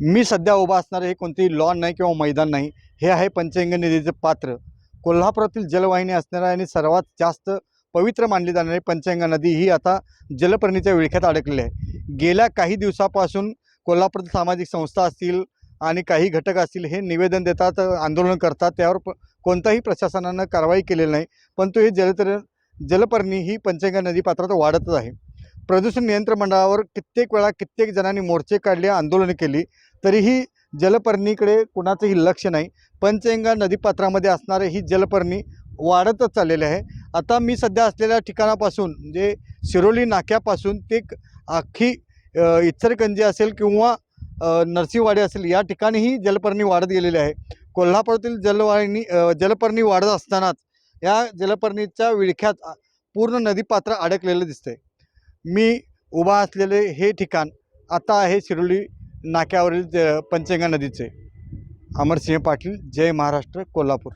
मी सध्या उभा असणारे हे कोणतेही लॉन नाही किंवा मैदान नाही हे आहे पंचगंगा नदीचं पात्र. कोल्हापुरातील जलवाहिनी असणारा आणि सर्वात जास्त पवित्र मानली जाणारी पंचगंगा नदी ही आता जलपर्णीच्या विळख्यात अडकलेली आहे. गेल्या काही दिवसापासून कोल्हापुरातील सामाजिक संस्था असतील आणि काही घटक असतील हे निवेदन देतात आंदोलन करतात त्यावर प कोणताही प्रशासनानं कारवाई केलेली नाही परंतु हे जलतर जलपर्णी ही पंचगंगा नदी पात्रात वाढतच आहे. प्रदूषण नियंत्रण मंडळावर कित्येक वेळा कित्येक जणांनी मोर्चे काढले आंदोलनं केली. तरीही जलपर्णीकडे कुणाचंही लक्ष नाही. पंचगंगा नदीपात्रामध्ये असणारे ही जलपर्णी वाढतच चाललेले आहे. आता मी सध्या असलेल्या ठिकाणापासून म्हणजे शिरोली नाक्यापासून ते अख्खी अ, असेल किंवा नरसिंहवाडी असेल या ठिकाणीही जलपर्णी वाढत गेलेली आहे. कोल्हापुरातील जलवाहिनी जलपर्णी वाढत असतानाच या जलपर्णीच्या विळख्यात पूर्ण नदीपात्र अडकलेलं दिसतंय. मी उभा असलेले हे ठिकाण आता आहे शिरोली नाक्यावरील ज पंचगंगा नदीचे. अमरसिंह पाटील जय महाराष्ट्र कोल्हापूर.